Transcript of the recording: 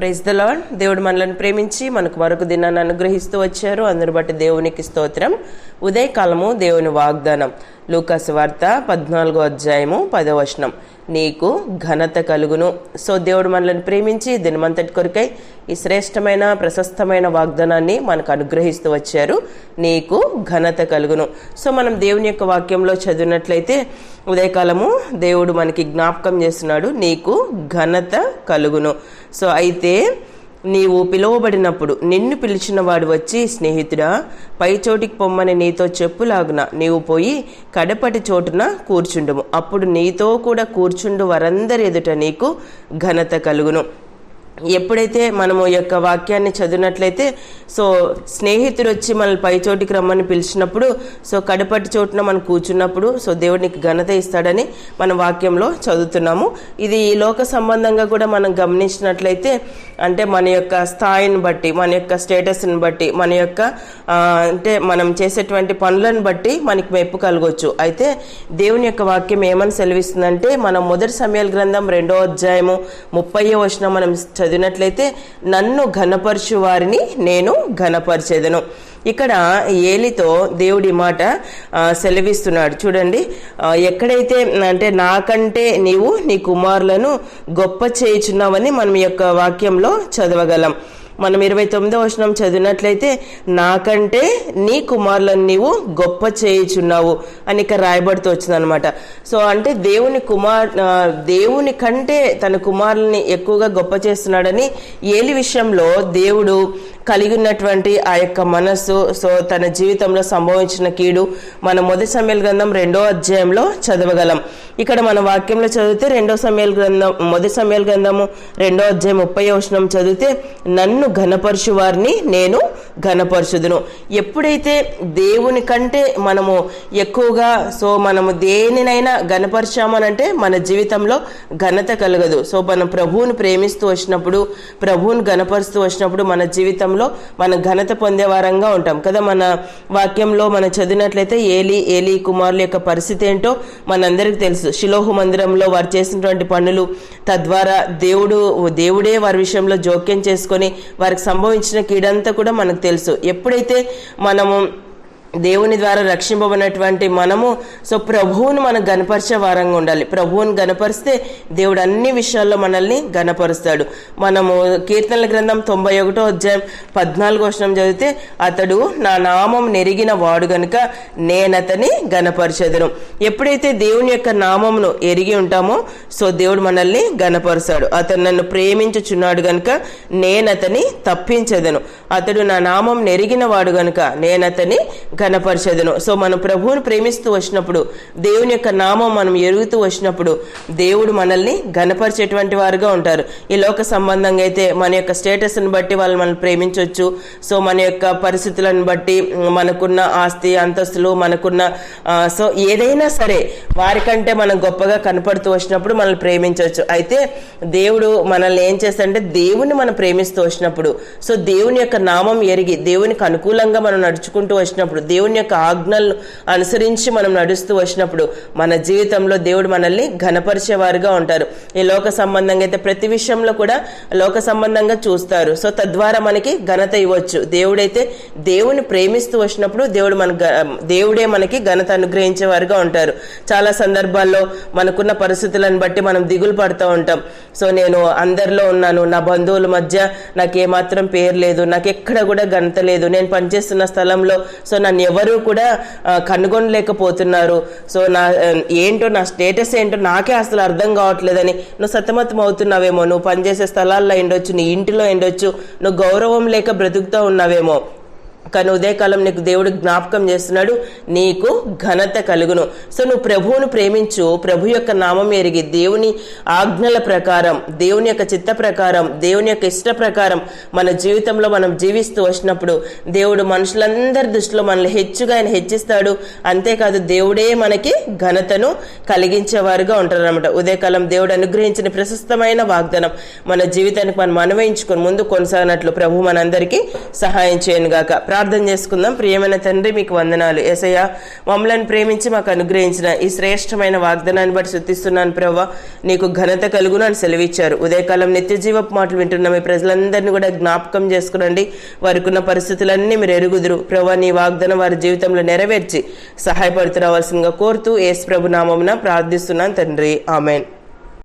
Praise the lord దేవుడు మనల్ని ప్రేమించి మనకు మరొక దినాన్ని అనుగ్రహిస్తూ వచ్చారు. అందరు బట్టి దేవునికి స్తోత్రం. ఉదయకాలము దేవుని వాగ్దానం. లూకాస్ వార్త పద్నాలుగో అధ్యాయము పదవచనం నీకు ఘనత కలుగును. సో దేవుడు మనల్ని ప్రేమించి దినమంతటి కొరకై ఈ శ్రేష్టమైన ప్రశస్తమైన వాగ్దానాన్ని మనకు అనుగ్రహిస్తూ వచ్చారు. నీకు ఘనత కలుగును. సో మనం దేవుని యొక్క వాక్యంలో చదివినట్లయితే ఉదయకాలము దేవుడు మనకి జ్ఞాపకం చేస్తున్నాడు. నీకు ఘనత కలుగును. సో అయితే నీవు పిలువబడినప్పుడు నిన్ను పిలిచిన వాడు వచ్చి స్నేహితుడా పై చోటికి పొమ్మని నీతో చెప్పులాగున నీవు పోయి కడపటి చోటున కూర్చుండుము. అప్పుడు నీతో కూడా కూర్చుండు వారందరి ఎదుట నీకు ఘనత కలుగును. ఎప్పుడైతే మనము ఈ యొక్క వాక్యాన్ని చదివినట్లయితే సో స్నేహితుడు వచ్చి మనల్ని పై చోటికి రమ్మని పిలిచినప్పుడు సో కడపటి చోటున మనం కూర్చున్నప్పుడు సో దేవుడికి ఘనత ఇస్తాడని మన వాక్యంలో చదువుతున్నాము. ఇది ఈ లోక సంబంధంగా కూడా మనం గమనించినట్లయితే అంటే మన యొక్క స్థాయిని బట్టి మన యొక్క స్టేటస్ని బట్టి మన యొక్క అంటే మనం చేసేటువంటి పనులను బట్టి మనకి మెప్పు కలగవచ్చు అయితే దేవుని యొక్క వాక్యం ఏమని సెలవిస్తుందంటే మనం మొదటి సమయాల గ్రంథం రెండో అధ్యాయము ముప్పై వచనం మనం చదివినట్లయితే నన్ను ఘనపరచు వారిని నేను ఘనపరిచేదను. ఇక్కడ ఏలితో దేవుడి మాట సెలవిస్తున్నాడు. చూడండి ఎక్కడైతే అంటే నాకంటే నీవు నీ కుమారులను గొప్ప చేయుచున్నావని మనం యొక్క వాక్యంలో చదవగలం. మనం ఇరవై తొమ్మిదో వచనం చదివినట్లయితే నాకంటే నీ కుమారులను నీవు గొప్ప చేయుచున్నావు అని ఇక్కడ రాయబడుతూ వచ్చిందనమాట సో అంటే దేవుని కుమార్ దేవుని కంటే తన కుమారుల్ని ఎక్కువగా గొప్ప చేస్తున్నాడని ఏలి విషయంలో దేవుడు కలిగి ఉన్నటువంటి ఆ యొక్క మనస్సు సో తన జీవితంలో సంభవించిన కీడు మన మొదటి సమయాల గ్రంథం రెండో అధ్యాయంలో చదవగలం. ఇక్కడ మన వాక్యంలో చదివితే రెండో సమయాల గ్రంథం మొదటి సమయాల గ్రంథము రెండో అధ్యాయం ముప్పై వచనం చదివితే నన్ను ఘనపరచు వారిని నేను ఘనపరచుదును. ఎప్పుడైతే దేవుని కంటే మనము ఎక్కువగా సో మనము దేనినైనా ఘనపరిచామనంటే మన జీవితంలో ఘనత కలగదు. సో మనం ప్రభువుని ప్రేమిస్తూ వచ్చినప్పుడు ప్రభువుని ఘనపరుస్తూ వచ్చినప్పుడు మన జీవితంలో మనం ఘనత పొందే వారంగా ఉంటాం. కదా మన వాక్యంలో మనం చదివినట్లయితే ఏలి ఏలి కుమారుల యొక్క పరిస్థితి ఏంటో మనందరికీ తెలుసు. శిలోహు మందిరంలో వారు చేసినటువంటి పనులు తద్వారా దేవుడు దేవుడే వారి విషయంలో జోక్యం చేసుకొని వారికి సంభవించిన కీడంతా కూడా మనకు తెలుసు. ఎప్పుడైతే మనము దేవుని ద్వారా రక్షింపబడినటువంటి మనము సో ప్రభువును మనం గనపరిచే వారంగా ఉండాలి. ప్రభువుని గనపరిస్తే దేవుడు అన్ని విషయాల్లో మనల్ని గనపరుస్తాడు మనము కీర్తనల గ్రంథం తొంభై ఒకటో అధ్యాయం పద్నాలుగు వచనం చదివితే అతడు నా నామం నెరిగిన వాడు గనుక నేనతని గనపరిచెదను ఎప్పుడైతే దేవుని యొక్క నామమును ఎరిగి ఉంటామో సో దేవుడు మనల్ని గనపరుస్తాడు అతను నన్ను ప్రేమించుచున్నాడు గనుక నేనతని తప్పించెదను. అతడు నా నామం నెరిగిన వాడు గనుక నేనతని ఘనపరచదును. సో మనం ప్రభువుని ప్రేమిస్తూ వచ్చినప్పుడు దేవుని యొక్క నామం మనం ఎరుగుతూ వచ్చినప్పుడు దేవుడు మనల్ని ఘనపరిచేటువంటి వారుగా ఉంటారు. ఈ లోక సంబంధంగా అయితే మన యొక్క స్టేటస్ని బట్టి వాళ్ళు మనం ప్రేమించవచ్చు సో మన యొక్క పరిస్థితులను బట్టి మనకున్న ఆస్తి అంతస్తులు మనకున్న సో ఏదైనా సరే వారికంటే మనం గొప్పగా కనపడుతూ వచ్చినప్పుడు మనల్ని ప్రేమించవచ్చు అయితే దేవుడు మనల్ని ఏం చేస్తాడంటే దేవుని మనం ప్రేమిస్తూ వచ్చినప్పుడు సో దేవుని యొక్క నామం ఎరిగి దేవునికి అనుకూలంగా మనం నడుచుకుంటూ వచ్చినప్పుడు దేవుని యొక్క ఆజ్ఞలను అనుసరించి మనం నడుస్తూ వచ్చినప్పుడు మన జీవితంలో దేవుడు మనల్ని ఘనపరిచేవారుగా ఉంటారు. ఈ లోక సంబంధంగా అయితే ప్రతి విషయంలో కూడా లోక సంబంధంగా చూస్తారు. సో తద్వారా మనకి ఘనత ఇవ్వచ్చు. దేవుడైతే దేవుని ప్రేమిస్తూ వచ్చినప్పుడు దేవుడు మన దేవుడే మనకి ఘనత అనుగ్రహించేవారుగా ఉంటారు. చాలా సందర్భాల్లో మనకున్న పరిస్థితులను బట్టి మనం దిగులు పడుతూ ఉంటాం. సో నేను అందరిలో ఉన్నాను. నా బంధువుల మధ్య నాకు ఏమాత్రం పేరు లేదు. నాకు ఎక్కడ కూడా ఘనత లేదు. నేను పనిచేస్తున్న స్థలంలో సో నా నన్ను ఎవరు కూడా కనుగొనలేకపోతున్నారు. సో నా ఏంటో నా స్టేటస్ ఏంటో నాకే అసలు అర్థం కావట్లేదని. నువ్వు సతమతం అవుతున్నావేమో నువ్వు పనిచేసే స్థలాల్లో ఎండొచ్చు నీ ఇంటిలో ఎండొచ్చు నువ్వు గౌరవం లేక బ్రతుకుతూ ఉన్నావేమో. కానీ ఉదయకాలం నీకు దేవుడు జ్ఞాపకం చేస్తున్నాడు నీకు ఘనత కలుగును. సో నువ్వు ప్రభువును ప్రేమించు ప్రభు యొక్క నామం ఎరిగి దేవుని ఆజ్ఞల ప్రకారం దేవుని యొక్క చిత్త ప్రకారం దేవుని యొక్క ఇష్ట ప్రకారం మన జీవితంలో మనం జీవిస్తూ వచ్చినప్పుడు దేవుడు మనుషులందరి దృష్టిలో మనల్ని హెచ్చుగా ఆయన హెచ్చిస్తాడు. అంతేకాదు దేవుడే మనకి ఘనతను కలిగించేవారుగా ఉంటారు అనమాట ఉదయకాలం దేవుడు అనుగ్రహించిన ప్రశస్తమైన వాగ్దానం మన జీవితానికి మనం అనువయించుకొని ముందు కొనసాగినట్లు ప్రభు మనందరికీ సహాయం చేయను గాక ప్రార్థన చేసుకుందాం. ప్రియమైన తండ్రి మీకు వందనాలు. ఏసయ్య మమ్మలను ప్రేమించి మాకు అనుగ్రహించిన ఈ శ్రేష్టమైన వాగ్దానాన్ని బట్టి శుద్ధిస్తున్నాను ప్రభా నీకు ఘనత కలుగును అని సెలవిచ్చారు. ఉదయకాలం నిత్య జీవపు మాటలు వింటున్న మీ ప్రజలందరినీ కూడా జ్ఞాపకం చేసుకునండి. వారికున్న పరిస్థితులన్నీ మీరు ఎరుగుదురు. ప్రభా నీ వాగ్దానం వారి జీవితంలో నెరవేర్చి సహాయపడుతూ రావాల్సిందిగా కోరుతూ ఏసు ప్రభు నామమున ప్రార్థిస్తున్నాను తండ్రి. ఆమెన్.